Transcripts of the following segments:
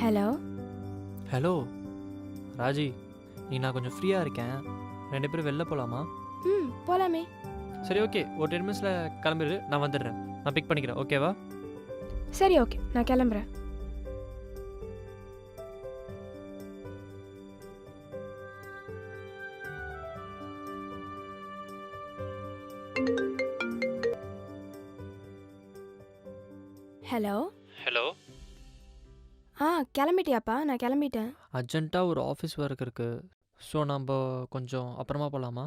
Hello hello Raji நீ நான் கொஞ்சம் ஃப்ரீயாக இருக்கேன். ரெண்டு பேரும் வெளில போகலாமா ம் போலாமே. சரி ஓகே ஒரு டென் மினிட்ஸில் கிளம்பிடு. நான் வந்துடுறேன். நான் பிக் பண்ணிக்கிறேன். ஓகேவா சரி ஓகே நான் கிளம்புறேன். ஹலோ ஹலோ ஆ கிளம்பிட்டியாப்பா. நான் கிளம்பிட்டேன். அர்ஜென்ட்டாக ஒரு ஆஃபீஸ் ஒர்க் இருக்குது ஸோ நம்ம கொஞ்சம் அப்புறமா போகலாமா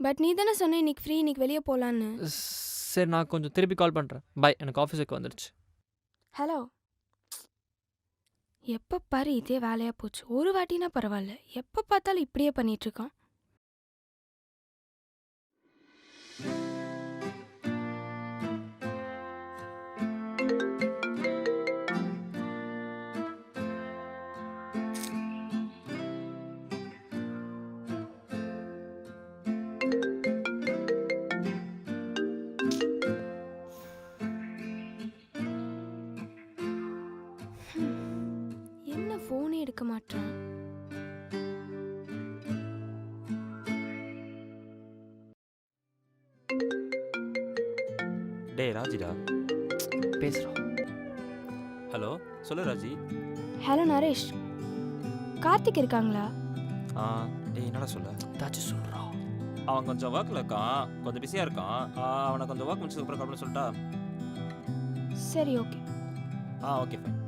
பட் நீ தானே சொன்ன இன்னைக்கு ஃப்ரீ இன்னைக்கு வெளியே போகலான்னு சரி நான் கொஞ்சம் திருப்பி கால் பண்ணுறேன் பை எனக்கு ஆஃபீஸுக்கு வந்துடுச்சு ஹலோ எப்போ பாரு இதே வேலையாக போச்சு. ஒரு வாட்டினா பரவாயில்ல. எப்போ பார்த்தாலும் இப்படியே பண்ணிட்டு எடுக்க மாட்டான். டேய் ராஜிடா. பேசுகிறோம் ஹலோ சொல்லு ராஜி. ஹலோ நரேஷ். கார்த்திக் இருக்காங்களா? ஆ டேய் என்னடா சொல்ல ஏதாச்சும் சொல்கிறோம் அவன் கொஞ்சம் ஒர்க்கில் இருக்கான். கொஞ்சம் பிஸியாக இருக்கான். ஆ, அவனை கொஞ்சம் ஒர்க் முடிச்சதுக்கப்புறம் பண்ண சொல்லிட்டா? சரி ஓகே ஆ ஓகே ஃபைன்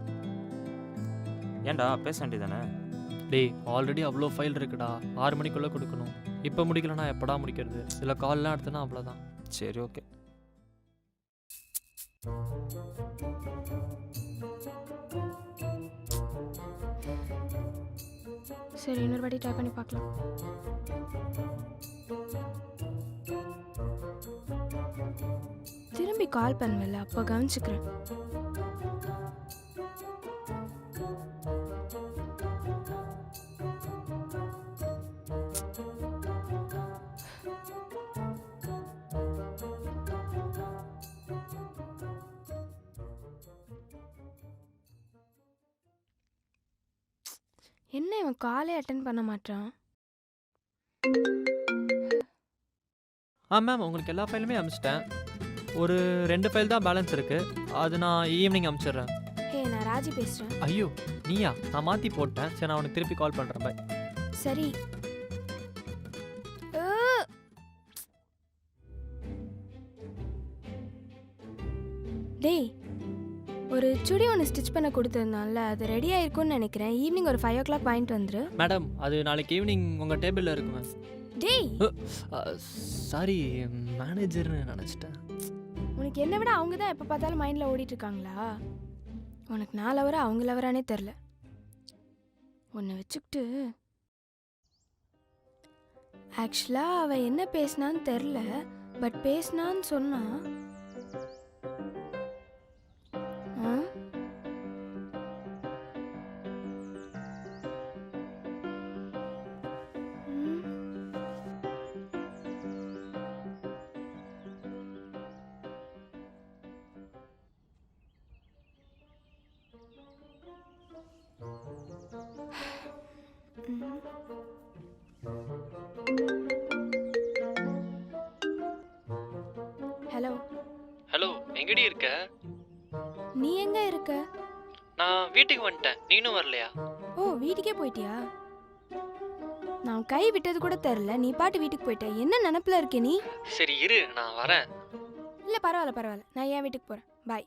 ஏன்டா பேச வேண்டியதானே டேய் ஆல்ரெடி அவ்வளோ ஃபைல் இருக்குடா. ஆறு மணிக்குள்ளே கொடுக்கணும். இப்போ முடிக்கலனா எப்படா முடிக்கிறது? இல்லை கால்லாம் எடுத்தனா அவ்வளோதான் சரி ஓகே சரி இன்னொரு வாட்டி ட்ரை பண்ணி பார்க்கலாம். திரும்பி கால் பண்ணுவல அப்போ கவனிச்சுக்கிறேன். என்ன இவன் காலே அட்டன் பண்ண மாட்டான் ஆ மேம் உங்களுக்கு எல்லா ஃபைலுமே அனுப்பிச்சிட்டேன். ஒரு ரெண்டு ஃபைல் தான் பேலன்ஸ் இருக்குது அது நான் ஈவினிங் அனுப்பிச்சிடுறேன். ஹே நான் ராஜி பேசுகிறேன் ஐயோ நீயா? நான் மாற்றி போட்டேன். சரி நான் உனக்கு திருப்பி கால் பண்ணுறேன் பை சரி. டேய் ஒரு சுடி ஒன்று ஸ்டிச் பண்ண கொடுத்துருந்தான்ல அது ரெடி ஆயிருக்கும்னு நினைக்கிறேன். ஈவினிங் ஒரு ஃபைவ் ஓ கிளாக் பாயிண்ட் வந்துரு. மேடம் அது நாளைக்கு ஈவினிங் உங்கள் டேபிளில் இருக்கு மேம் டேய்! சாரி மேனேஜர்னு நினச்சிட்டேன். உனக்கு என்னை விட அவங்க தான் எப்போ பார்த்தாலும் மைண்டில் ஓடிட்டு இருக்காங்களா உனக்கு நான் லவரா அவங்க லவரானே தெரில உன்னை வச்சுக்கிட்டு ஆக்சுவலாக அவள் என்ன பேசினான்னு தெரில பட் பேசினான்னு சொன்னா ஹலோ. ஹலோ எங்கடி இருக்க? நீ எங்க இருக்க? நான் வீட்டுக்கு வந்துட்டேன். நீனும் வரலையா? ஓ வீட்டுக்கே போயிட்டியா? நான் கை விட்டது கூட தெரில நீ பாட்டு வீட்டுக்கு போயிட்ட. என்ன நினப்புல இருக்க நீ? சரி இரு நான் வரேன். இல்லை பரவாயில்ல பரவாயில்ல. நான் ஏன் வீட்டுக்கு போகிறேன் பாய்